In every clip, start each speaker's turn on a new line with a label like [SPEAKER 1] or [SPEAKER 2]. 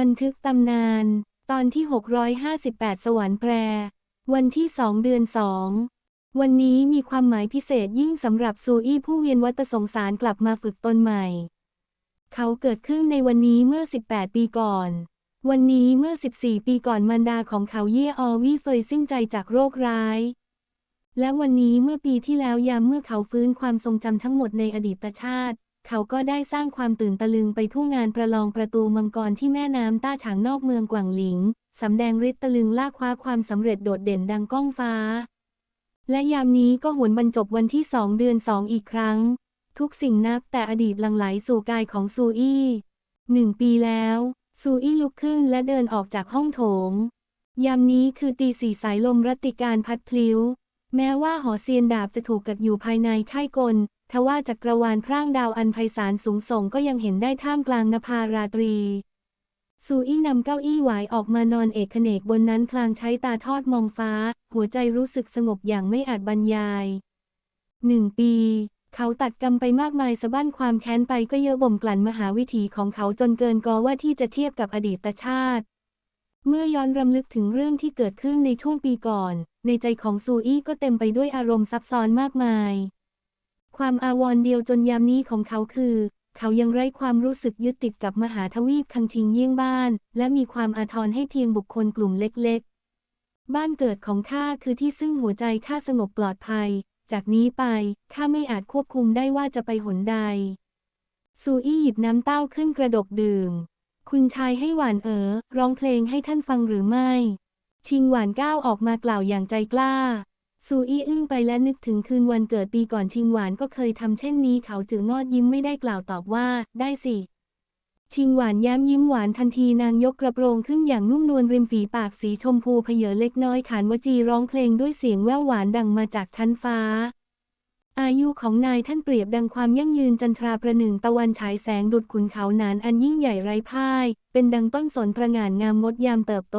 [SPEAKER 1] บันทึกตำนาน ตอนที่ 658 สวรรค์แปร วันที่2เดือน2วันนี้มีความหมายพิเศษยิ่งสำหรับซูอี้ผู้เวียนวัฏสงสารกลับมาฝึกตนใหม่ เขาเกิดขึ้นในวันนี้เมื่อ 18 ปีก่อน วันนี้เมื่อ 14 ปีก่อนมารดาของเขาเย่ออวี่เฟยสิ้นใจจากโรคร้าย และวันนี้เมื่อปีที่แล้วยามเมื่อเขาฟื้นความทรงจำทั้งหมดในอดีตชาติ เขาก็ได้สร้างความตื่นตะลึงไปทั่วงานประลองประตูมังกรที่แม่น้ำต้าฉางนอกเมืองกวางหลิง สำแดงฤทธิ์ตะลึงล่าคว้าความสำเร็จโดดเด่นดังก้องฟ้า และยามนี้ก็หวนบรรจบวันที่สองเดือนสองอีกครั้ง ทุกสิ่งนับแต่อดีตลังไหลสู่กายของซูอี้หนึ่งปีแล้ว ซูอี้ลุกขึ้นและเดินออกจากห้องโถง ยามนี้คือตีสี่สายลมรัตติการพัดพลิ้ว แม้ว่าหอเซียนดาบจะถูกกัดอยู่ภายในค่ายกล ทว่าจักรวาลพร่างดาวอันไพศาลสูงส่งก็ยังเห็นได้ท่ามกลางนภาราตรีซูอี้นำเก้าอี้หวายออกมานอนเอกเขนกบนนั้นพลางใช้ตาทอดมองฟ้า หัวใจรู้สึกสงบอย่างไม่อาจบรรยายหนึ่งปี เขาตัดกรรมไปมากมายสะบั้นความแค้นไปก็เยอะบ่มกลั่นมหาวิถีของเขาจนเกินกอว่าที่จะเทียบกับอดีตชาติ เมื่อย้อนรำลึกถึงเรื่องที่เกิดขึ้นในช่วงปีก่อน ในใจของซูอี้ก็เต็มไปด้วยอารมณ์ซับซ้อนมากมาย ความอาวรณ์เดียวจนยามนี้ของเขาคือ เขายังไร้ความรู้สึกยึดติดกับมหาทวีปคังชิงเยี่ยงบ้าน และมีความอาทรให้เพียงบุคคลกลุ่มเล็กๆ บ้านเกิดของข้าคือที่ซึ่งหัวใจข้าสงบปลอดภัย จากนี้ไปข้าไม่อาจควบคุมได้ว่าจะไปหนใด ซูอี้หยิบน้ำเต้าขึ้นกระดกดื่ม คุณชายให้หวานเอ๋อร้องเพลงให้ท่านฟังหรือไม่ ชิงหวานก้าวออกมากล่าวอย่างใจกล้า ซูอี้อึ้งไปและนึกถึงคืนวันเกิดปีก่อนชิงหวานก็เคยทำเช่นนี้เขาจึงงอดยิ้มไม่ได้กล่าวตอบว่า ได้สิ ชิงหวานแย้มยิ้มหวานทันทีนางยกกระโปรงขึ้นอย่างนุ่มนวลริมฝีปากสีชมพูเพเยอเล็กน้อยขานวจีร้องเพลงด้วยเสียงแว่วหวานดังมาจากชั้นฟ้า อายุของนายท่านเปรียบดังความยั่งยืนจันทราประหนึ่งตะวันฉายแสงดุดขุนเขาหนานอันยิ่งใหญ่ไร้พ่าย เป็นดังต้นสนประงานงามงดยามเติบโต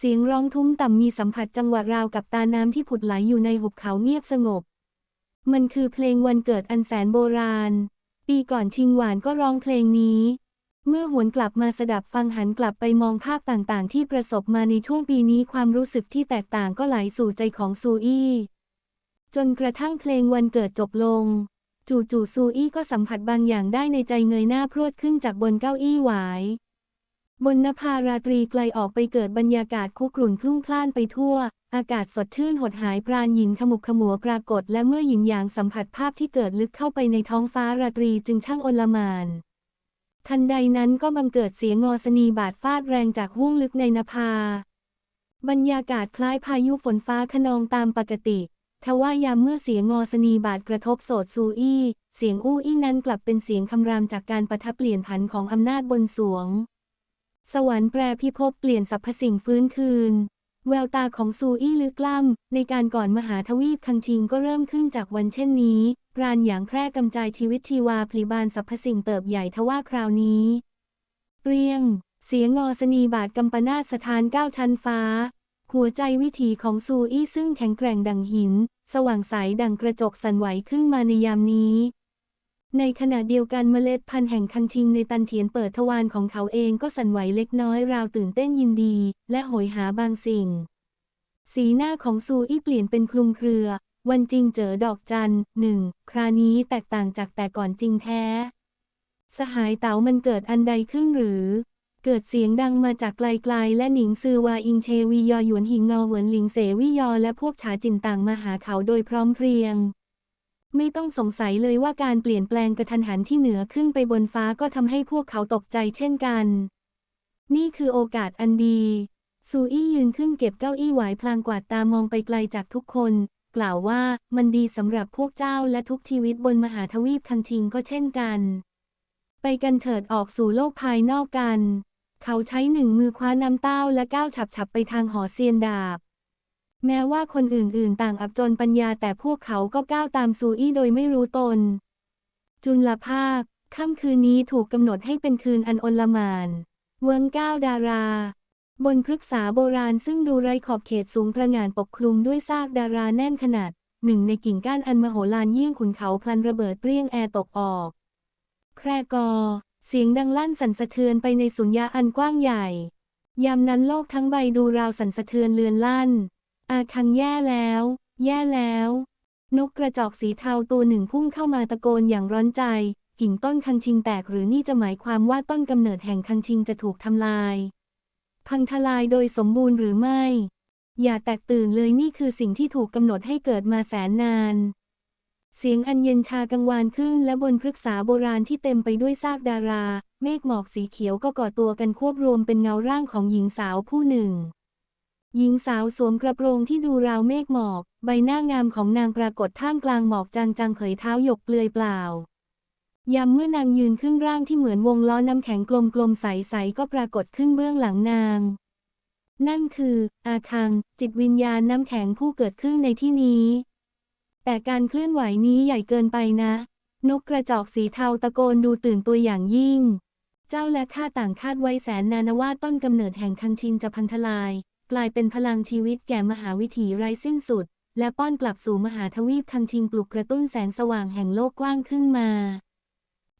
[SPEAKER 1] เสียงร้องทุ้มต่ำมีสัมผัสจังหวะราวกับตาน้ำที่ผุดไหลอยู่ในหุบเขาเงียบสงบ มันคือเพลงวันเกิดอันแสนโบราณ ปีก่อนชิงหวานก็ร้องเพลงนี้ เมื่อหวนกลับมาสดับฟังหันกลับไปมองภาพต่างๆ ที่ประสบมาในช่วงปีนี้ความรู้สึกที่แตกต่างก็ไหลสู่ใจของซูอี้จนกระทั่งเพลงวันเกิดจบลง จู่ๆซูอี้ก็สัมผัสบางอย่างได้ในใจเงยหน้าพรวดขึ้นจากบนเก้าอี้หวาย บนนภาราตรีไกลออกไปเกิดบรรยากาศคุกรุ่นพลุ่งพล่านไปทั่ว อากาศสดชื่นหดหายปราณหญิงขมุกขมัวปรากฏ และเมื่อหญิงหยางสัมผัสภาพที่เกิดลึกเข้าไปในท้องฟ้าราตรีจึงช่างอลมาน ทันใดนั้นก็บังเกิดเสียงงอสนีบาดฟาดแรงจากห้วงลึกในนภา บรรยากาศคล้ายพายุฝนฟ้าขนองตามปกติทว่ายามเมื่อเสียงงอสนีบาดกระทบโสดซูอี้เสียงอู้อี้นั้นกลับเป็นเสียงคำรามจากการประทับเปลี่ยนผันของอำนาจบนสวง สวรรค์แปรพิภพเปลี่ยนสรรพสิ่งฟื้นคืน แววตาของซูอี้ลึกล้ำในการก่อนมหาทวีปคังชิงก็เริ่มขึ้นจากวันเช่นนี้ปราณอย่างแพร่กำจายชีวิตชีวาพลีบานสรรพสิ่งเติบใหญ่ทว่าคราวนี้ เปรียง เสียงงอสนีบาดกำปนาสถานเก้าชั้นฟ้า หัวใจวิถีของซูอี้ซึ่งแข็งแกร่งดังหิน สว่างใสดังกระจกสั่นไหวขึ้นมาในยามนี้ ในขณะเดียวกันเมล็ดพันธุ์แห่งคังชิงในตันเทียนเปิดทวารของเขาเองก็สั่นไหวเล็กน้อยราวตื่นเต้นยินดี และโหยหาบางสิ่ง สีหน้าของซูอี้เปลี่ยนเป็นคลุมเครือ วันจริงเจอดอกจันหนึ่งครานี้แตกต่างจากแต่ก่อนจริงแท้ สหายเต๋ามันเกิดอันใดขึ้นหรือ เกิดเสียงดังมาจากไกลๆ และหนิงซือวาอิงเชวียอหยวนหิงเงาเหวินหลิงเสวิยอและพวกฉาจินต่างมาหาเขาโดยพร้อมเพรียง ไม่ต้องสงสัยเลยว่าการเปลี่ยนแปลงกระทันหันที่เหนือขึ้นไปบนฟ้าก็ทำให้พวกเขาตกใจเช่นกัน นี่คือโอกาสอันดี ซูอี้ยืนขึ้นเก็บเก้าอี้ไหวพลางกวาดตามองไปไกลจากทุกคน กล่าวว่ามันดีสำหรับพวกเจ้าและทุกชีวิตบนมหาทวีปคังชิงก็เช่นกัน ไปกันเถิดออกสู่โลกภายนอกกัน เขาใช้หนึ่งมือคว้าน้ำเต้าและก้าวฉับๆไปทางหอเซียนดาบ แม้ว่าคนอื่นๆ ต่างอับจนปัญญาแต่พวกเขาก็ก้าวตามซูอี้โดยไม่รู้ตน จุลภาค ค่ำคืนนี้ถูกกำหนดให้เป็นคืนอันอนลมาน เวิงก้าวดารา บนพฤกษาโบราณซึ่งดูไรขอบเขตสูงประงานปกคลุมด้วยซากดาราแน่นขนาด หนึ่งในกิ่งก้านอันมโหฬารยิ่งขุนเขาพลันระเบิดเปรี้ยงแอร์ตกออก แครกอ เสียงดังลั่นสั่นสะเทือนไปในสุญญาอันกว้างใหญ่ ยามนั้นโลกทั้งใบดูราวสั่นสะเทือนเลือนลั่น อาคังแย่แล้ว แย่แล้ว นกกระจอกสีเทาตัวหนึ่งพุ่งเข้ามาตะโกนอย่างร้อนใจ กิ่งต้นคังชิงแตกหรือนี่จะหมายความว่าต้นกำเนิดแห่งคังชิงจะถูกทำลาย พังทลายโดยสมบูรณ์หรือไม่ อย่าแตกตื่นเลยนี่คือสิ่งที่ถูกกำหนดให้เกิดมาแสนนานเสียงอันเย็นชากังวานขึ้นและบนพฤกษาโบราณที่เต็มไปด้วยซากดารา เมฆหมอกสีเขียวก็ก่อตัวกันควบรวมเป็นเงาร่างของหญิงสาวผู้หนึ่ง หญิงสาวสวมกระโปรงที่ดูราวเมฆหมอก ใบหน้างามของนางปรากฏท่ามกลางหมอกจางๆเผยเท้าหยกเปลือยเปล่ายามเมื่อนางยืนขึ้นร่างที่เหมือนวงล้อน้ำแข็งกลมๆใสๆก็ปรากฏขึ้นเบื้องหลังนาง นั่นคือ อาคัง จิตวิญญาณน้ำแข็งผู้เกิดขึ้นในที่นี้ แต่การเคลื่อนไหวนี้ใหญ่เกินไปนะ นกกระจอกสีเทาตะโกนดูตื่นตัวอย่างยิ่ง เจ้าและข้าต่างคาดไว้แสนนานว่าต้นกำเนิดแห่งคังชินจะพังทลาย กลายเป็นพลังชีวิตแก่มหาวิถีไร้สิ้นสุด และป้อนกลับสู่มหาทวีปคังชินปลุกกระตุ้นแสงสว่างแห่งโลกกว้างขึ้นมา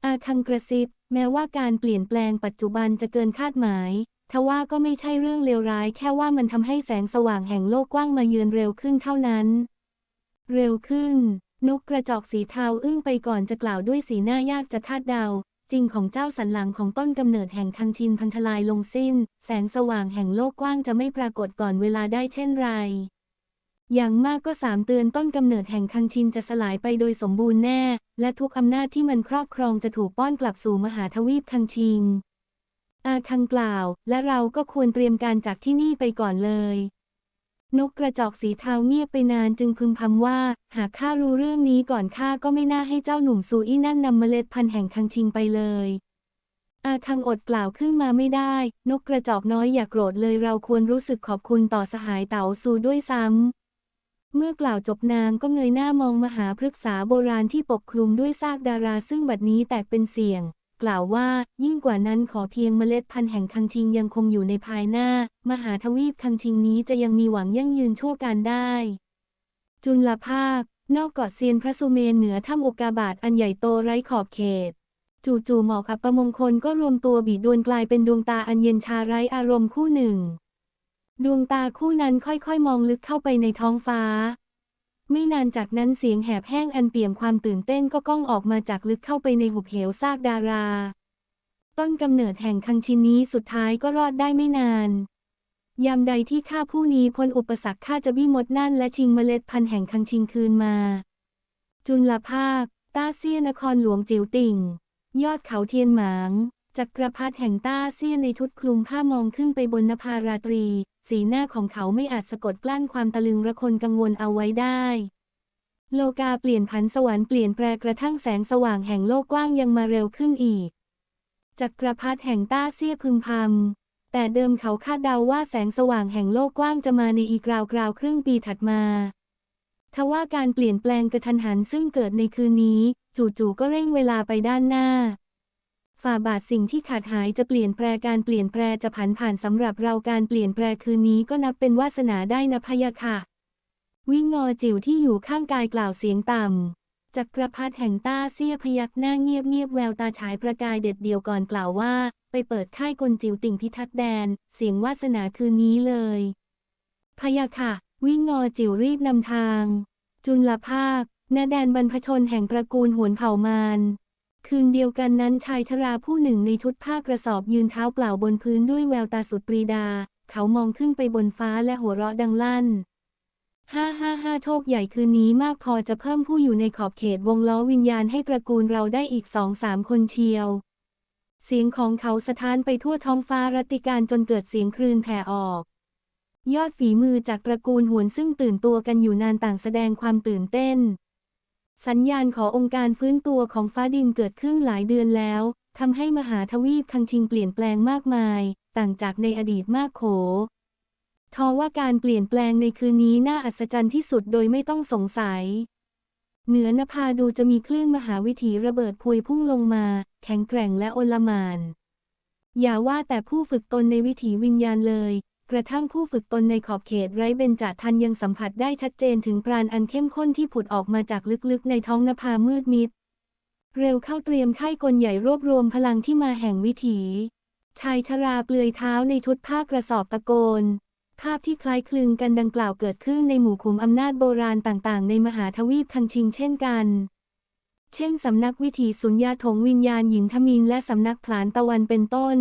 [SPEAKER 1] อาคังกระซิบ แม้ว่าการเปลี่ยนแปลงปัจจุบันจะเกินคาดหมาย ทว่าก็ไม่ใช่เรื่องเลวร้าย แค่ว่ามันทำให้แสงสว่างแห่งโลกกว้างมาเยือนเร็วขึ้นเท่านั้น เร็วขึ้น นกกระจอกสีเทาอึ้งไปก่อนจะกล่าวด้วยสีหน้ายากจะคาดเดา จริงของเจ้าสันหลังของต้นกำเนิดแห่งคังชินพันทลายลงสิ้น แสงสว่างแห่งโลกกว้างจะไม่ปรากฏก่อนเวลาได้เช่นไร อย่างมากก็สามเตือนต้นกำเนิดแห่งคังชินจะสลายไปโดยสมบูรณ์แน่ และทุกอำนาจที่มันครอบครองจะถูกป้อนกลับสู่มหาทวีปคังชิงอาคังกล่าว และเราก็ควรเตรียมการจากที่นี่ไปก่อนเลย นกกระจอกสีเทาเงียบไปนานจึงพึมพำว่า หากข้ารู้เรื่องนี้ก่อนข้าก็ไม่น่าให้เจ้าหนุ่มซูอี้นั่นนำเมล็ดพันธุ์แห่งคังชิงไปเลย อาคังอดกล่าวขึ้นมาไม่ได้ นกกระจอกน้อยอย่าโกรธเลยเราควรรู้สึกขอบคุณต่อสหายเต๋าซูด้วยซ้ำ เมื่อกล่าวจบนางก็เงยหน้ามองมหาพฤกษาโบราณที่ปกคลุมด้วยซากดาราซึ่งบัดนี้แตกเป็นเสียง กล่าวว่า ยิ่งกว่านั้นขอเพียงเมล็ดพันธุ์แห่งคังชิงยังคงอยู่ในภายหน้า มหาทวีปคังชิงนี้จะยังมีหวังยั่งยืนชั่วการได้ จุลภาคนอกเกาะเซียนพระสุเมนเหนือถ้ำอุกาบาตอันใหญ่โตไร้ขอบเขต จู่ๆหมอกอัปมงคลก็รวมตัวบีดดวนกลายเป็นดวงตาอันเย็นชาไร้อารมณ์คู่หนึ่ง ดวงตาคู่นั้นค่อยๆ มองลึกเข้าไปในท้องฟ้า ไม่นานจากนั้นเสียงแหบแห้งอันเปี่ยมความตื่นเต้นก็ก้องออกมาจากลึกเข้าไปในหุบเหวซากดารา ต้นกำเนิดแห่งคังชินนี้สุดท้ายก็รอดได้ไม่นาน ยามใดที่ข้าผู้นี้พ้นอุปสรรคข้าจะบี้มดนั่นและชิงเมล็ดพันธุ์แห่งคังชิงคืนมา จุลภาค ต้าเซียนครหลวงจิ๋วติ่ง ยอดเขาเทียนหมาง จักรพรรดิแห่งต้าเซียนในชุดคลุมผ้ามองขึ้นไปบนนภาราตรี สีหน้าของเขาไม่อาจสะกดกลั้นความตะลึงระคนกังวลเอาไว้ได้ โลกาเปลี่ยนผันสวรรค์เปลี่ยนแปลกระทั่งแสงสว่างแห่งโลกกว้างยังมาเร็วขึ้นอีก จักรพรรดิแห่งต้าเซียพึมพำแต่เดิมเขาคาดเดาว่าแสงสว่างแห่งโลกกว้างจะมาในอีกราวกราวๆครึ่งปีถัดมาทว่าการเปลี่ยนแปลงกระทันหันซึ่งเกิดในคืนนี้ จู่ๆก็เร่งเวลาไปด้านหน้า ฝ่าบาทสิ่งที่ขาดหายจะเปลี่ยนแปลการเปลี่ยนแปลจะผันผ่านสำหรับเราการเปลี่ยนแปลคืนนี้ก็นับเป็นวาสนาได้นะพะยะค่ะ วิ่งงอจิ๋วที่อยู่ข้างกายกล่าวเสียงต่ำจักรพรรดิแห่งต้าเซียพยักหน้าเงียบเงียบแววตาฉายประกายเด็ดเดียวก่อนกล่าวว่า ไปเปิดค่ายกลจิ๋วติ่งพิทักษ์แดน เสียงวาสนาคืนนี้เลยพะยะค่ะ วิ่งงอจิ๋วรีบนำทาง จุลภาคณแดนบรรพชนแห่งตระกูลหวนเผ่ามาร คืนเดียวกันนั้นชายชราผู้หนึ่งในชุดผ้ากระสอบยืนเท้าเปล่าบนพื้นด้วยแววตาสุดปรีดา เขามองขึ้นไปบนฟ้าและหัวเราะดังลั่นห้าห้าห้าโชคใหญ่คืนนี้มากพอจะเพิ่มผู้อยู่ในขอบเขตวงล้อวิญญาณให้ตระกูลเราได้อีกสองสามคนเชียว เสียงของเขาสะท้านไปทั่วท้องฟ้ารัตติการจนเกิดเสียงคลื่นแผ่ออก ยอดฝีมือจากตระกูลหวนซึ่งตื่นตัวกันอยู่นานต่างแสดงความตื่นเต้น สัญญาณขอองค์การฟื้นตัวของฟ้าดินเกิดขึ้นหลายเดือนแล้ว ทำให้มหาทวีปคังชิงเปลี่ยนแปลงมากมาย ต่างจากในอดีตมากโข ทว่าการเปลี่ยนแปลงในคืนนี้น่าอัศจรรย์ที่สุดโดยไม่ต้องสงสัย เหนือนภาดูจะมีคลื่นมหาวิถีระเบิดพวยพุ่งลงมา แข็งแกร่งและโอลมาน อย่าว่าแต่ผู้ฝึกตนในวิถีวิญญาณเลย กระทั่งผู้ฝึกตนในขอบเขตไร้เบญจทันยังสัมผัสได้ชัดเจนถึงปราณอันเข้มข้นที่ผุดออกมาจากลึกๆ ในท้องนภามืดมิด เร็วเข้าเตรียมค่ายกลใหญ่รวบรวมพลังที่มาแห่งวิถี ชายชราเปลือยเท้าในชุดผ้ากระสอบตะโกน ภาพที่คล้ายคลึงกันดังกล่าวเกิดขึ้นในหมู่ขุมอำนาจโบราณต่างๆ ในมหาทวีปคังชิงเช่นกันเช่นสำนักวิถีสุญญาถงวิญญาณหญิงทมินและสำนักผลานตะวันเป็นต้น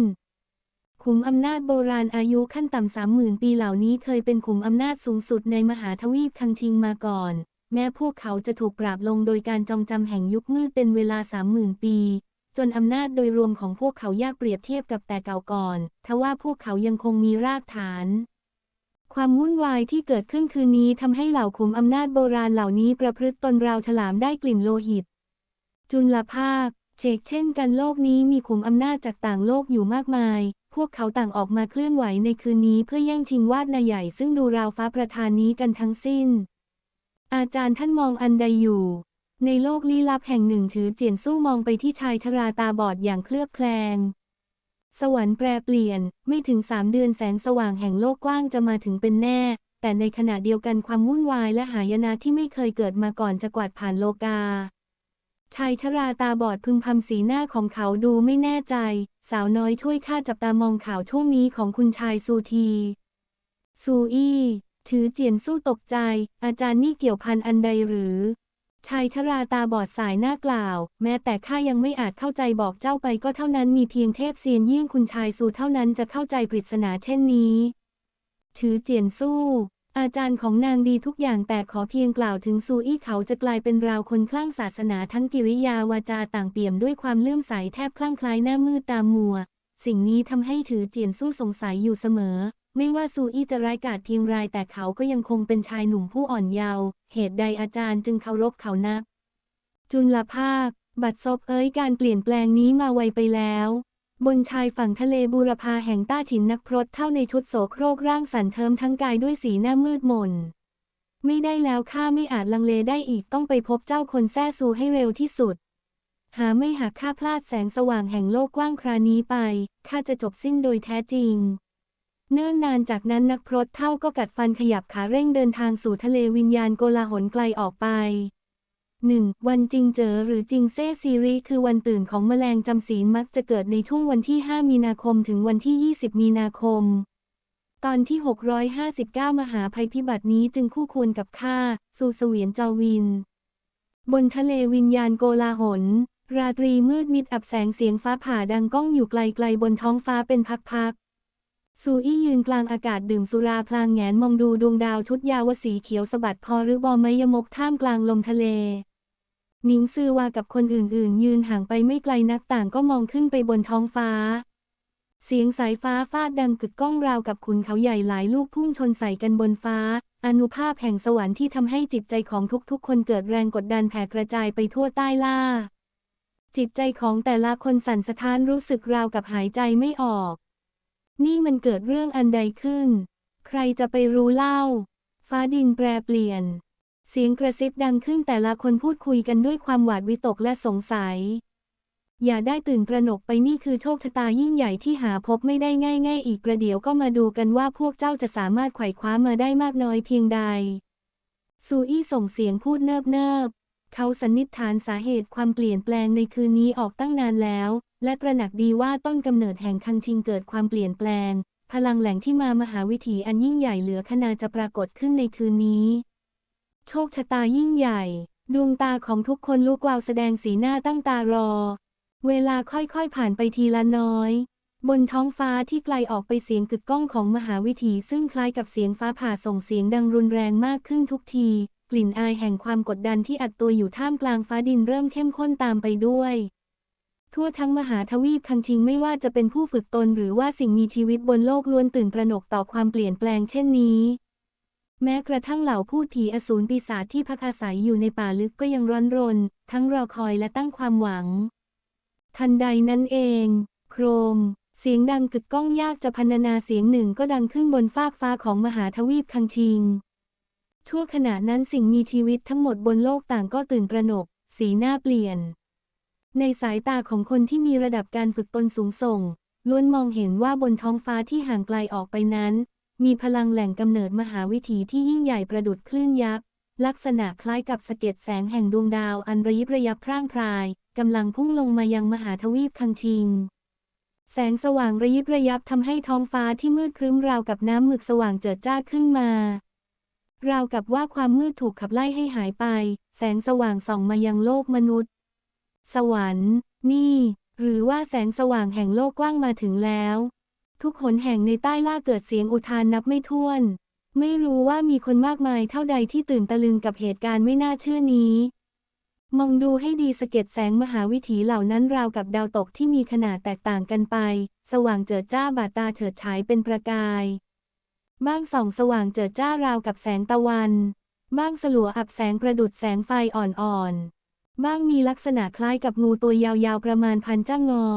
[SPEAKER 1] ขุมอำนาจโบราณอายุขั้นต่ำสามหมื่นปีเหล่านี้เคยเป็นขุมอำนาจสูงสุดในมหาทวีปคังชิงมาก่อน แม้พวกเขาจะถูกปราบลงโดยการจองจำแห่งยุคมืดเป็นเวลาสามหมื่นปี จนอำนาจโดยรวมของพวกเขายากเปรียบเทียบกับแต่เก่าก่อน ทว่าพวกเขายังคงมีรากฐาน ความวุ่นวายที่เกิดขึ้นคืนนี้ทำให้เหล่าขุมอำนาจโบราณเหล่านี้ประพฤติตนราวฉลามได้กลิ่นโลหิต จุลภาคเชกเช่นกันโลกนี้มีขุมอำนาจจากต่างโลกอยู่มากมาย พวกเขาต่างออกมาเคลื่อนไหวในคืนนี้เพื่อแย่งชิงวาดนายใหญ่ซึ่งดูราวฟ้าประธานนี้กันทั้งสิ้น อาจารย์ท่านมองอันใดอยู่ ในโลกลี้ลับแห่งหนึ่งถือเจียนสู้มองไปที่ชายชราตาบอดอย่างเคลือบแคลง สวรรค์แปรเปลี่ยนไม่ถึงสามเดือนแสงสว่างแห่งโลกกว้างจะมาถึงเป็นแน่ แต่ในขณะเดียวกันความวุ่นวายและหายนะที่ไม่เคยเกิดมาก่อนจะกวาดผ่านโลกาชายชราตาบอดพึมพำสีหน้าของเขาดูไม่แน่ใจ สาวน้อยช่วยข้าจับตามองข่าวช่วงนี้ของคุณชายซูที ซูอี้ ถือเจียนสู้ตกใจ อาจารย์นี่เกี่ยวพันอันใดหรือ ชายชราตาบอดสายหน้ากล่าว แม้แต่ข้ายังไม่อาจเข้าใจบอกเจ้าไปก็เท่านั้นมีเพียงเทพเซียนยิ่งคุณชายซูเท่านั้นจะเข้าใจปริศนาเช่นนี้ ถือเจียนสู้ อาจารย์ของนางดีทุกอย่างแต่ขอเพียงกล่าวถึงซูอี้เขาจะกลายเป็นราวคนคลั่งศาสนาทั้งกิริยาวาจาต่างเปี่ยมด้วยความเลื่อมใสแทบคลั่งคล้ายหน้ามืดตามมัว สิ่งนี้ทำให้ถือเจียนสู้สงสัยอยู่เสมอ ไม่ว่าซูอี้จะร้ายกาจเพียงไรแต่เขาก็ยังคงเป็นชายหนุ่มผู้อ่อนเยาว์เหตุใดอาจารย์จึงเคารพเขานัก จุลภาค บัดซบเอ้ยการเปลี่ยนแปลงนี้มาไวไปแล้ว บนชายฝั่งทะเลบูรพาแห่งต้าฉินนักพรตเท่าในชุดโสโครกร่างสันเทิมทั้งกายด้วยสีหน้ามืดมน ไม่ได้แล้วข้าไม่อาจลังเลได้อีกต้องไปพบเจ้าคนแท้ซูให้เร็วที่สุด หาไม่หากข้าพลาดแสงสว่างแห่งโลกกว้างครานี้ไปข้าจะจบสิ้นโดยแท้จริง เนื่องนานจากนั้นนักพรตเท่าก็กัดฟันขยับขาเร่งเดินทางสู่ทะเลวิญญาณโกลาหลไกลออกไป 1. วันจริงเจอหรือจริงเซ่ซีรีส์คือวันตื่นของแมลงจำศีลมักจะเกิดในช่วงวันที่ 5 มีนาคมถึงวันที่ 20 มีนาคม ตอนที่ 659 มหาภัยพิบัตินี้จึงคู่ควรกับข้าสูเสวียนจาวิน บนทะเลวิญญาณโกลาหล ราตรีมืดมิดอับแสงเสียงฟ้าผ่าดังก้องอยู่ไกลๆบนท้องฟ้าเป็นพักๆซูอี้ยืนกลางอากาศดื่มสุราพลางแงนมองดูดวงดาวชุดยาวสีเขียวสะบัดพอหรือบอไมยมกท่ามกลางลมทะเล หนิงซือวากับคนอื่นๆ ยืนห่างไปไม่ไกลนักต่างก็มองขึ้นไปบนท้องฟ้า เสียงสายฟ้าฟาดดังกึกก้องราวกับขุนเขาใหญ่หลายลูกพุ่งชนใส่กันบนฟ้า อนุภาพแห่งสวรรค์ที่ทำให้จิตใจของทุกๆ คนเกิดแรงกดดันแผ่กระจายไปทั่วใต้ล่า จิตใจของแต่ละคนสั่นสะท้านรู้สึกราวกับหายใจไม่ออก นี่มันเกิดเรื่องอันใดขึ้น ใครจะไปรู้เล่า ฟ้าดินแปรเปลี่ยน เสียงกระซิบดังขึ้นแต่ละคนพูดคุยกันด้วยความหวาดวิตกและสงสัย อย่าได้ตื่นตระหนกไปนี่คือโชคชะตายิ่งใหญ่ที่หาพบไม่ได้ง่ายๆ อีกประเดี๋ยวก็มาดูกันว่าพวกเจ้าจะสามารถไขว่คว้ามาได้มากน้อยเพียงใด ซูอี้ส่งเสียงพูดเนิบๆเขาสันนิษฐานสาเหตุความเปลี่ยนแปลงในคืนนี้ออกตั้งนานแล้ว และตระหนักดีว่าต้นกำเนิดแห่งคังชิงเกิดความเปลี่ยนแปลง พลังแหล่งที่มามหาวิถีอันยิ่งใหญ่เหลือขนาจะปรากฏขึ้นในคืนนี้ โชคชะตายิ่งใหญ่ ดวงตาของทุกคนลูกวาวแสดงสีหน้าตั้งตารอ เวลาค่อยๆผ่านไปทีละน้อย บนท้องฟ้าที่ไกลออกไปเสียงกึกก้องของมหาวิถีซึ่งคล้ายกับเสียงฟ้าผ่าส่งเสียงดังรุนแรงมากขึ้นทุกที กลิ่นอายแห่งความกดดันที่อัดตัวอยู่ท่ามกลางฟ้าดินเริ่มเข้มข้นตามไปด้วยทั่วทั้งมหาทวีปคังชิงไม่ว่าจะเป็นผู้ฝึกตนหรือว่าสิ่งมีชีวิตบนโลกล้วนตื่นตระหนกต่อความเปลี่ยนแปลงเช่นนี้ แม้กระทั่งเหล่าพูดผีอสูรปีศาจที่พักอาศัยอยู่ในป่าลึกก็ยังร้อนรน ทั้งรอคอยและตั้งความหวัง ทันใดนั้นเอง โครม เสียงดังกึกก้องยากจะพรรณนาเสียงหนึ่งก็ดังขึ้นบนฟากฟ้าของมหาทวีปคังชิงชั่วขณะนั้นสิ่งมีชีวิตทั้งหมดบนโลกต่างก็ตื่นตระหนก สีหน้าเปลี่ยน ในสายตาของคนที่มีระดับการฝึกตนสูงส่งล้วนมองเห็นว่าบนท้องฟ้าที่ห่างไกลออกไปนั้น มีพลังแหล่งกำเนิดมหาวิถีที่ยิ่งใหญ่ประดุดคลื่นยักษ์ ลักษณะคล้ายกับสะเก็ดแสงแห่งดวงดาวอันระยิบระยับพร่างพรายกำลังพุ่งลงมายังมหาทวีปคังชิง แสงสว่างระยิบระยับทำให้ท้องฟ้าที่มืดครึ้มราวกับน้ำหมึกสว่างเจิดจ้าขึ้นมา ราวกับว่าความมืดถูกขับไล่ให้หายไป แสงสว่างส่องมายังโลกมนุษย์ สวรรค์ นี่ หรือว่าแสงสว่างแห่งโลกกว้างมาถึงแล้ว ทุกหนแห่งในใต้ล่าเกิดเสียงอุทานนับไม่ถ้วน ไม่รู้ว่ามีคนมากมายเท่าใดที่ตื่นตะลึงกับเหตุการณ์ไม่น่าเชื่อนี้ มองดูให้ดีสะเก็ดแสงมหาวิถีเหล่านั้นราวกับดาวตกที่มีขนาดแตกต่างกันไป สว่างเจิดจ้าบาดตาเฉิดฉายเป็นประกาย บ้างส่องสว่างเจิดจ้าราวกับแสงตะวัน บ้างสลัวอับแสงประดุดแสงไฟอ่อนๆ บ้างมีลักษณะคล้ายกับงูตัวยาวๆประมาณพันจ้างอ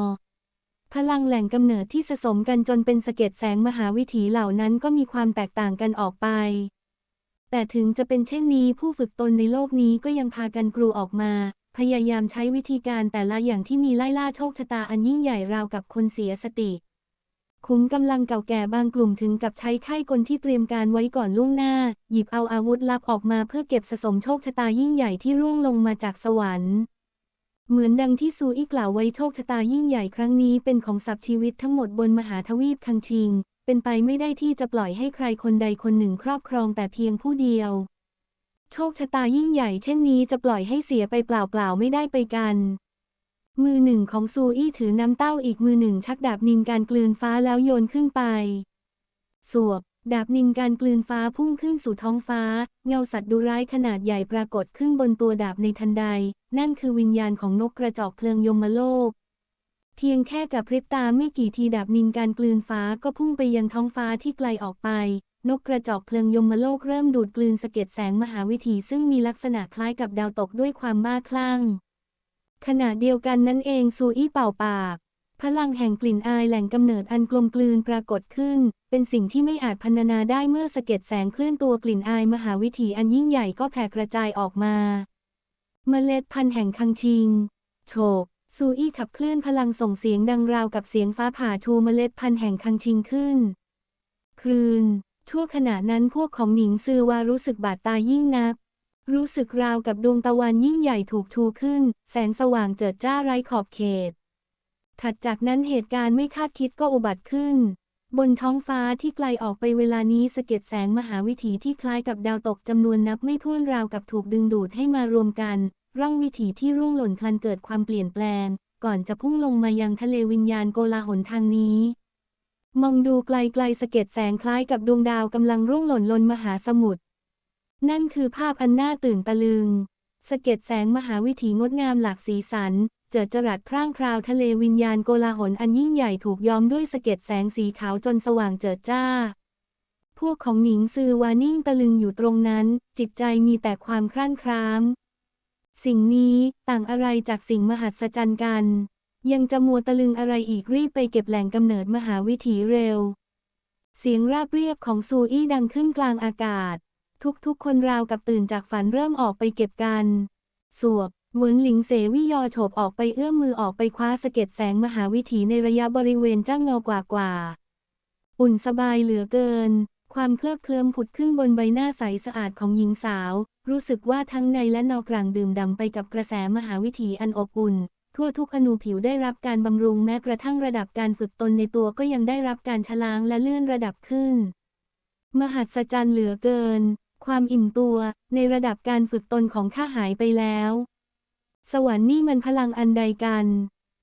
[SPEAKER 1] พลังแหล่งกำเนิดที่ผสมกันจนเป็นสะเก็ดแสงมหาวิถีเหล่านั้นก็มีความแตกต่างกันออกไป แต่ถึงจะเป็นเช่นนี้ผู้ฝึกตนในโลกนี้ก็ยังพากันกรูออกมา พยายามใช้วิธีการแต่ละอย่างที่มีไล่ล่าโชคชะตาอันยิ่งใหญ่ราวกับคนเสียสติคุ้มกำลังเก่าแก่บางกลุ่มถึงกับใช้ไข้กลที่เตรียมการไว้ก่อนล่วงหน้า หยิบเอาอาวุธลับออกมาเพื่อเก็บสะสมโชคชะตายิ่งใหญ่ที่ร่วงลงมาจากสวรรค์ เหมือนดังที่ซูอี้กล่าวไว้โชคชะตายิ่งใหญ่ครั้งนี้เป็นของสับชีวิตทั้งหมดบนมหาทวีปคังชิง เป็นไปไม่ได้ที่จะปล่อยให้ใครคนใดคนหนึ่งครอบครองแต่เพียงผู้เดียว โชคชะตายิ่งใหญ่เช่นนี้จะปล่อยให้เสียไปเปล่าๆไม่ได้ไปกัน มือหนึ่งของซูอี้ถือน้ำเต้าอีกมือหนึ่งชักดาบนินการกลืนฟ้าแล้วโยนขึ้นไป สวบ ดาบนินการกลืนฟ้าพุ่งขึ้นสู่ท้องฟ้า เงาสัตว์ดุร้ายขนาดใหญ่ปรากฏขึ้นบนตัวดาบในทันใด นั่นคือวิญญาณของนกกระจอกเพลิงยมโลก เพียงแค่กับพริบตาไม่กี่ทีดาบนินการกลืนฟ้าก็พุ่งไปยังท้องฟ้าที่ไกลออกไป นกกระจอกเพลิงยมโลกเริ่มดูดกลืนสะเก็ดแสงมหาวิถีซึ่งมีลักษณะคล้ายกับดาวตกด้วยความบ้าคลั่งขณะเดียวกันนั่นเองซูอี้เป่าปาก พลังแห่งกลิ่นอายแหล่งกำเนิดอันกลมกลืนปรากฏขึ้น เป็นสิ่งที่ไม่อาจพรรณนาได้เมื่อสะเก็ดแสงเคลื่อนตัวกลิ่นอายมหาวิถีอันยิ่งใหญ่ก็แผ่กระจายออกมา เมล็ดพันธุ์แห่งคังชิง โฉกซูอี้ขับเคลื่อนพลังส่งเสียงดังราวกับเสียงฟ้าผ่าชูเมล็ดพันธุ์แห่งคังชิงขึ้น คลืนชั่วขณะนั้นพวกของหนิงซือวารู้สึกบาดตายิ่งนัก รู้สึกราวกับดวงตะวันยิ่งใหญ่ถูกชูขึ้น แสงสว่างเจิดจ้าไร้ขอบเขต ถัดจากนั้นเหตุการณ์ไม่คาดคิดก็อุบัติขึ้น บนท้องฟ้าที่ไกลออกไปเวลานี้สะเก็ดแสงมหาวิถีที่คล้ายกับดาวตกจำนวนนับไม่ถ้วนราวกับถูกดึงดูดให้มารวมกัน ร่องวิถีที่ร่วงหล่นพลันเกิดความเปลี่ยนแปลง ก่อนจะพุ่งลงมายังทะเลวิญญาณโกลาหลทางนี้ มองดูไกลๆสะเก็ดแสงคล้ายกับดวงดาวกำลังร่วงหล่นลนมหาสมุทรนั่นคือภาพอันน่าตื่นตะลึงสะเก็ดแสงมหาวิถีงดงามหลากสีสัน เจิดจรัสพร่างพราวทะเลวิญญาณโกลาหลอันยิ่งใหญ่ถูกย้อมด้วยสะเก็ดแสงสีขาวจนสว่างเจิดจ้า พวกของหนิงซือวานิ่งตะลึงอยู่ตรงนั้น จิตใจมีแต่ความครั่นคร้าม สิ่งนี้ต่างอะไรจากสิ่งมหัศจรรย์กัน ยังจะมัวตะลึงอะไรอีกรีบไปเก็บแหล่งกำเนิดมหาวิถีเร็ว เสียงราบเรียบของซูอี้ดังขึ้นกลางอากาศ ทุกๆคนราวกับตื่นจากฝันเริ่มออกไปเก็บกัน สวบ หมือนหลิงเสวิยอโฉบออกไปเอื้อมมือออกไปคว้าสะเก็ดแสงมหาวิถีในระยะบริเวณจ้างเงากว่ากว่า อุ่นสบายเหลือเกิน ความเคลิบเคลิ้มผุดขึ้นบนใบหน้าใสสะอาดของหญิงสาว รู้สึกว่าทั้งในและนอกกลางดื่มด่ำไปกับกระแสมหาวิถีอันอบอุ่น ทั่วทุกอนูผิวได้รับการบำรุงแม้กระทั่งระดับการฝึกตนในตัวก็ยังได้รับการชะล้างและเลื่อนระดับขึ้น มหัศจรรย์เหลือเกิน ความอิ่มตัว ในระดับการฝึกตนของข้าหายไปแล้ว สวรรค์นี่มันพลังอันใดกัน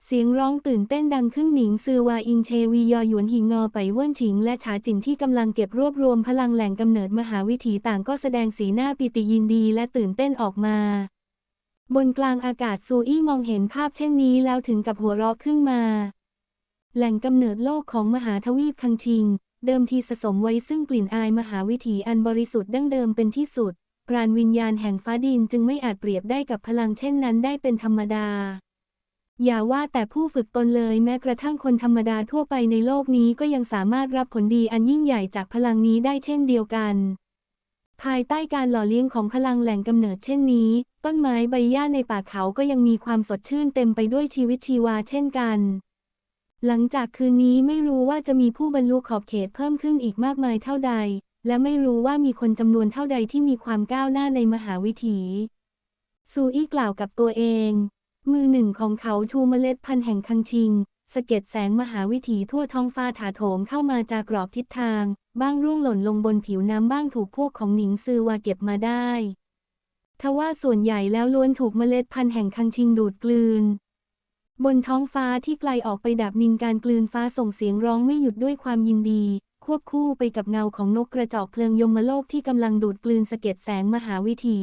[SPEAKER 1] เสียงร้องตื่นเต้นดังขึ้นหนิงซือวาอิงเชวียอหยวนหิงงอไปเว่นฉิง และฉาจินที่กำลังเก็บรวบรวมพลังแหล่งกำเนิดมหาวิถีต่างก็แสดงสีหน้าปิติยินดีและตื่นเต้นออกมา บนกลางอากาศซูอี้มองเห็นภาพเช่นนี้แล้วถึงกับหัวเราะขึ้นมา แหล่งกำเนิดโลกของมหาทวีปคังชิง เดิมทีสะสมไว้ซึ่งกลิ่นอายมหาวิถีอันบริสุทธิ์ดั้งเดิมเป็นที่สุด ปราณวิญญาณแห่งฟ้าดินจึงไม่อาจเปรียบได้กับพลังเช่นนั้นได้เป็นธรรมดา อย่าว่าแต่ผู้ฝึกตนเลยแม้กระทั่งคนธรรมดาทั่วไปในโลกนี้ก็ยังสามารถรับผลดีอันยิ่งใหญ่จากพลังนี้ได้เช่นเดียวกัน ภายใต้การหล่อเลี้ยงของพลังแหล่งกำเนิดเช่นนี้ ต้นไม้ใบหญ้าในป่าเขาก็ยังมีความสดชื่นเต็มไปด้วยชีวิตชีวาเช่นกัน หลังจากคืนนี้ไม่รู้ว่าจะมีผู้บรรลุขอบเขตเพิ่มขึ้นอีกมากมายเท่าใด และไม่รู้ว่ามีคนจำนวนเท่าใดที่มีความก้าวหน้าในมหาวิถี ซูอี้กล่าวกับตัวเอง มือหนึ่งของเขาชูเมล็ดพันธุ์แห่งคังชิงสะเก็ดแสงมหาวิถีทั่วท้องฟ้าถาโถมเข้ามาจากกรอบทิศทาง บ้างร่วงหล่นลงบนผิวน้ำบ้างถูกพวกของหนิงซือวาเก็บมาได้ ทว่าส่วนใหญ่แล้วล้วนถูกเมล็ดพันธุ์แห่งคังชิงดูดกลืน บนท้องฟ้าที่ไกลออกไปดับนินการกลืนฟ้าส่งเสียงร้องไม่หยุดด้วยความยินดี ควบคู่ไปกับเงาของนกกระจอกเพลิงยมโลกที่กำลังดูดกลืนสะเก็ดแสงมหาวิถี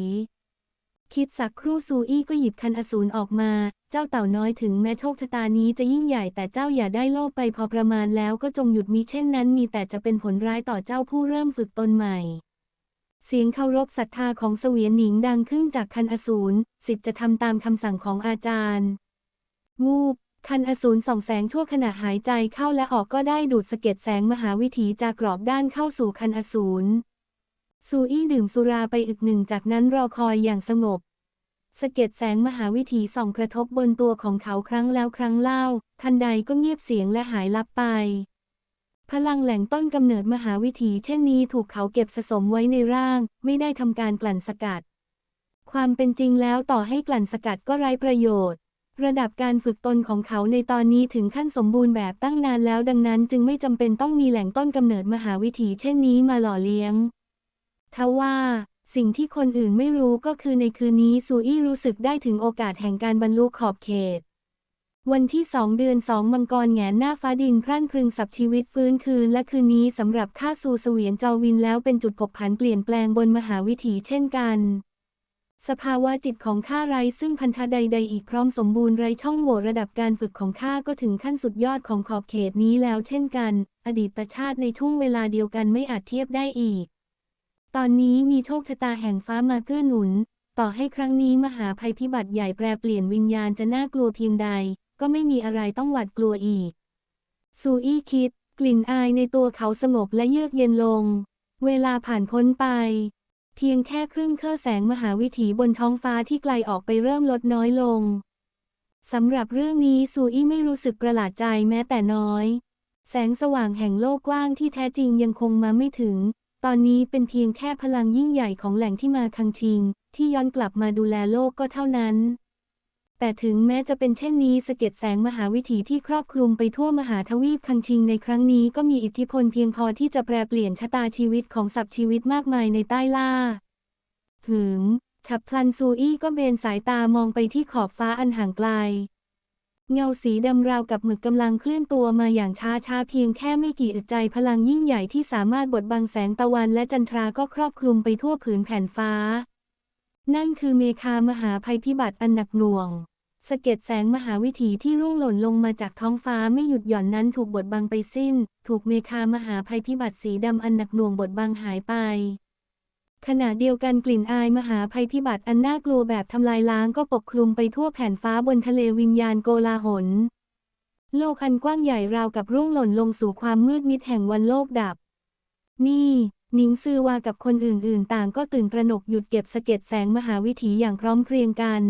[SPEAKER 1] คิดสักครู่ซูอี้ก็หยิบคันอสูรออกมา เจ้าเต่าน้อยถึงแม้โชคชะตานี้จะยิ่งใหญ่แต่เจ้าอย่าได้โลภไปพอประมาณแล้วก็จงหยุดมิเช่นนั้นมีแต่จะเป็นผลร้ายต่อเจ้าผู้เริ่มฝึกตนใหม่เสียงเคารพศรัทธาของเสวียนหนิงดังขึ้นจากคันอสูรสิทธิ์จะทำตามคำสั่งของอาจารย์ วูบ คันอสูรส่องแสงชั่วขณะหายใจเข้าและออกก็ได้ดูดสะเก็ดแสงมหาวิถีจากกรอบด้านเข้าสู่คันอสูรซูอี้ดื่มสุราไปอึกหนึ่งจากนั้นรอคอยอย่างสงบสะเก็ดแสงมหาวิถีส่องกระทบบนตัวของเขาครั้งแล้วครั้งเล่า ทันใดก็เงียบเสียงและหายลับไป พลังแหล่งต้นกำเนิดมหาวิถีเช่นนี้ถูกเขาเก็บสะสมไว้ในร่าง ไม่ได้ทำการกลั่นสกัด ความเป็นจริงแล้วต่อให้กลั่นสกัดก็ไร้ประโยชน์ ระดับการฝึกตนของเขาในตอนนี้ถึงขั้นสมบูรณ์แบบตั้งนานแล้วดังนั้นจึงไม่จำเป็นต้องมีแหล่งต้นกำเนิดมหาวิถีเช่นนี้มาหล่อเลี้ยง ทว่าสิ่งที่คนอื่นไม่รู้ก็คือในคืนนี้ซูอี้รู้สึกได้ถึงโอกาสแห่งการบรรลุขอบเขต วันที่สองเดือนสองมังกรแงนหน้าฟ้าดินพรั่นพรึงสับชีวิตฟื้นคืนและคืนนี้สำหรับข้าซูเสวียนจอวินแล้วเป็นจุดผกผันเปลี่ยนแปลงบนมหาวิถีเช่นกัน สภาวะจิตของข้าไรซึ่งพันธะใด ๆ อีกพร้อมสมบูรณ์ไรช่องโหว่ระดับการฝึกของข้าก็ถึงขั้นสุดยอดของขอบเขตนี้แล้วเช่นกัน อดีตชาติในช่วงเวลาเดียวกันไม่อาจเทียบได้อีก ตอนนี้มีโชคชะตาแห่งฟ้ามาเกื้อหนุน ต่อให้ครั้งนี้มหาภัยพิบัติใหญ่แปรเปลี่ยนวิญญาณจะน่ากลัวเพียงใด ก็ไม่มีอะไรต้องหวาดกลัวอีกซูอี้คิด กลิ่นอายในตัวเขาสงบและเยือกเย็นลง เวลาผ่านพ้นไป เพียงแค่ครึ่งเครือแสงมหาวิถีบนท้องฟ้าที่ไกลออกไปเริ่มลดน้อยลง สำหรับเรื่องนี้ซูอี้ไม่รู้สึกประหลาดใจแม้แต่น้อย แสงสว่างแห่งโลกกว้างที่แท้จริงยังคงมาไม่ถึง ตอนนี้เป็นเพียงแค่พลังยิ่งใหญ่ของแหล่งที่มาคังชิง ที่ย้อนกลับมาดูแลโลกก็เท่านั้น แต่ถึงแม้จะเป็นเช่นนี้สะเก็ดแสงมหาวิถีที่ครอบคลุมไปทั่วมหาทวีปคังชิงในครั้งนี้ก็มีอิทธิพลเพียงพอที่จะแปรเปลี่ยนชะตาชีวิตของสัตว์ชีวิตมากมายในใต้ล่า หืม ฉับพลันซูอี้ก็เบนสายตามองไปที่ขอบฟ้าอันห่างไกล เงาสีดำราวกับหมึกกำลังเคลื่อนตัวมาอย่างช้าช้าๆเพียงแค่ไม่กี่อึดใจพลังยิ่งใหญ่ที่สามารถบดบังแสงตะวันและจันทราก็ครอบคลุมไปทั่วผืนแผ่นฟ้า นั่นคือเมคามหาภัยพิบัติอันหนักหน่วง สะเก็ดแสงมหาวิถีที่ร่วงหล่นลงมาจากท้องฟ้าไม่หยุดหย่อนนั้นถูกบดบังไปสิ้น ถูกเมคามหาภัยพิบัติสีดำอันหนักหน่วงบดบังหายไป ขณะเดียวกันกลิ่นอายมหาภัยพิบัติอันน่ากลัวแบบทำลายล้างก็ปกคลุมไปทั่วแผ่นฟ้าบนทะเลวิญญาณโกลาหล โลกอันกว้างใหญ่ราวกับร่วงหล่นลงสู่ความมืดมิดแห่งวันโลกดับ นี่หนิงซือวากับคนอื่นๆ ต่างก็ตื่นตระหนกหยุดเก็บสะเก็ดแสงมหาวิถีอย่างพร้อมเพรียงกัน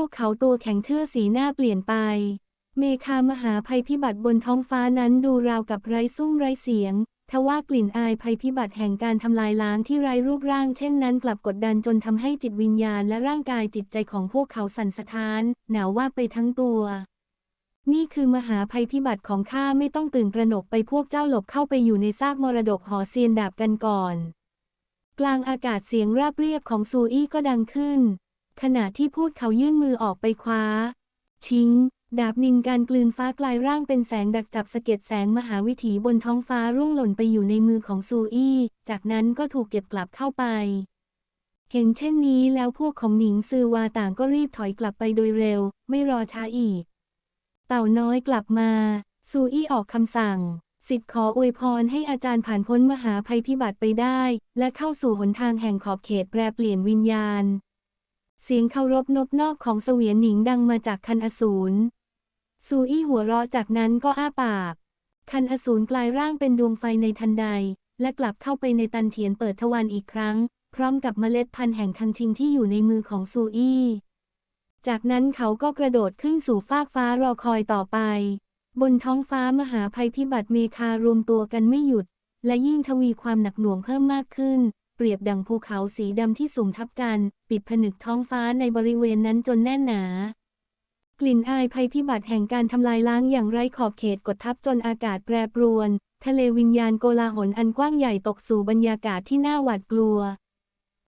[SPEAKER 1] วกเขาตัวแข็งเทื่อสีหน้าเปลี่ยนไป เมคามหาภัยพิบัติบนท้องฟ้านั้นดูราวกับไร้ซุ้มไร้เสียง ทว่ากลิ่นอายภัยพิบัติแห่งการทำลายล้างที่ไร้รูปร่างเช่นนั้นกลับกดดันจนทำให้จิตวิญญาณและร่างกายจิตใจของพวกเขาสั่นสะท้าน หนาวว่าไปทั้งตัวนี่คือมหาภัยพิบัติของข้าไม่ต้องตื่นตระหนกไปพวกเจ้าหลบเข้าไปอยู่ในซากมรดกหอเซียนดาบกันก่อน กลางอากาศเสียงราบเรียบของซูอี้ก็ดังขึ้น ขณะที่พูดเขายื่นมือออกไปคว้า ชิง ดาบนินการกลืนฟ้ากลายร่างเป็นแสงดักจับสะเก็ดแสงมหาวิถีบนท้องฟ้าร่วงหล่นไปอยู่ในมือของซูอี้ จากนั้นก็ถูกเก็บกลับเข้าไป เห็นเช่นนี้แล้วพวกของหนิงซือวาต่างก็รีบถอยกลับไปโดยเร็ว ไม่รอช้าอีก เต่าน้อยกลับมา ซูอี้ออกคำสั่งสิทธิ์ขออวยพรให้อาจารย์ผ่านพ้นมหาภัยพิบัติไปได้ และเข้าสู่หนทางแห่งขอบเขตแปรเปลี่ยนวิญญาณ เสียงเคารพนบนอบของเสวียนหนิงดังมาจากคันอสูรซูอี้หัวเราะจากนั้นก็อ้าปาก คันอสูรกลายร่างเป็นดวงไฟในทันใด และกลับเข้าไปในตันเทียนเปิดทวารอีกครั้ง พร้อมกับเมล็ดพันธุ์แห่งคังชิงที่อยู่ในมือของซูอี้จากนั้นเขาก็กระโดดขึ้นสู่ฟากฟ้ารอคอยต่อไป บนท้องฟ้ามหาภัยพิบัติเมคารวมตัวกันไม่หยุด และยิ่งทวีความหนักหน่วงเพิ่มมากขึ้น เปรียบดังภูเขาสีดำที่สูงทับกัน ปิดผนึกท้องฟ้าในบริเวณนั้นจนแน่นหนา กลิ่นอายภัยพิบัติแห่งการทำลายล้างอย่างไร้ขอบเขตกดทับจนอากาศแปรปรวน ทะเลวิญญาณโกลาหลอันกว้างใหญ่ตกสู่บรรยากาศที่น่าหวาดกลัว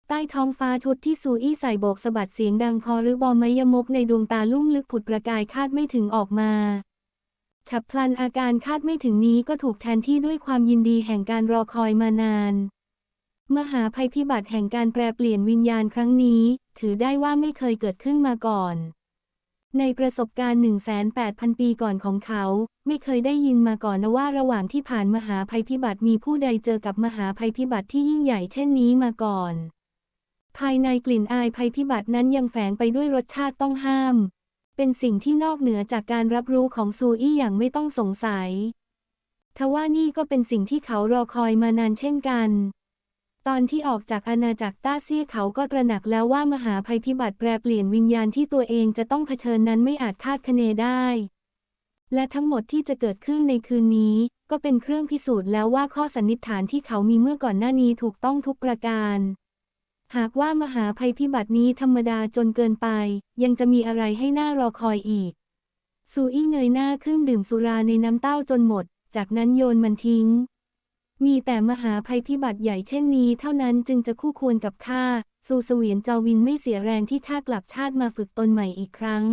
[SPEAKER 1] ใต้ท้องฟ้าชุดที่ซูอี้ใส่โบกสะบัดเสียงดังพอหรือบอมไมยมกในดวงตาลุ่มลึกผุดประกายคาดไม่ถึงออกมาฉับพลันอาการคาดไม่ถึงนี้ก็ถูกแทนที่ด้วยความยินดีแห่งการรอคอยมานาน มหาภัยพิบัติแห่งการแปรเปลี่ยนวิญญาณครั้งนี้ ถือได้ว่าไม่เคยเกิดขึ้นมาก่อน ในประสบการณ์ 1,800 ปีก่อนของเขา ไม่เคยได้ยินมาก่อนนะว่าระหว่างที่ผ่านมหาภัยพิบัติมีผู้ใดเจอกับมหาภัยพิบัติที่ยิ่งใหญ่เช่นนี้มาก่อน ภายในกลิ่นอายภัยพิบัตินั้นยังแฝงไปด้วยรสชาติต้องห้าม เป็นสิ่งที่นอกเหนือจากการรับรู้ของซูอี้อย่างไม่ต้องสงสัยทว่านี่ก็เป็นสิ่งที่เขารอคอยมานานเช่นกัน ตอนที่ออกจากอาณาจักรต้าเซี่ยเขาก็ตระหนักแล้วว่ามหาภัยพิบัติแปรเปลี่ยนวิญญาณที่ตัวเองจะต้องเผชิญนั้นไม่อาจคาดคะเนได้ และทั้งหมดที่จะเกิดขึ้นในคืนนี้ ก็เป็นเครื่องพิสูจน์แล้วว่าข้อสันนิษฐานที่เขามีเมื่อก่อนหน้านี้ถูกต้องทุกประการ หากว่ามหาภัยพิบัตินี้ธรรมดาจนเกินไป ยังจะมีอะไรให้หน่ารอคอยอีก ซูอี้เงยหน้าขึ้นดื่มสุราในน้ำเต้าจนหมด จากนั้นโยนมันทิ้ง มีแต่มหาภัยพิบัติใหญ่เช่นนี้เท่านั้นจึงจะคู่ควรกับข้า ซูเสวียนจาวินไม่เสียแรงที่ข้ากลับชาติมาฝึกตนใหม่อีกครั้ง